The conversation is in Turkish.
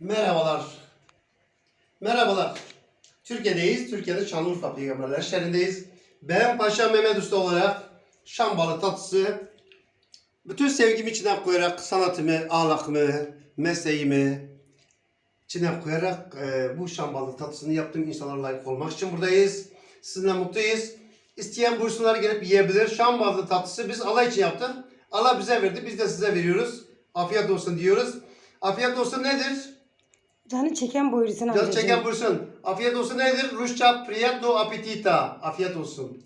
Merhabalar. Merhabalar. Türkiye'deyiz. Türkiye'de Şanlıurfa Peygamberler şehrindeyiz. Ben Paşa Mehmet Usta olarak Şam balı tatlısı bütün sevgimi içine koyarak sanatımı, ahlakımı, mesleğimi içine koyarak e, bu Şam balı tatlısını yaptığım insanlara layık olmak için buradayız. Sizinle mutluyuz. İsteyen buyursunlar gelip yiyebilir. Şam balı tatlısı biz Allah için yaptık. Allah bize verdi. Biz de size veriyoruz. Afiyet olsun diyoruz. Afiyet olsun nedir? Canı çeken buyursun amcacığım. Çeken buyursun. Afiyet olsun nedir? Rusça priyatno apetita. Afiyet olsun.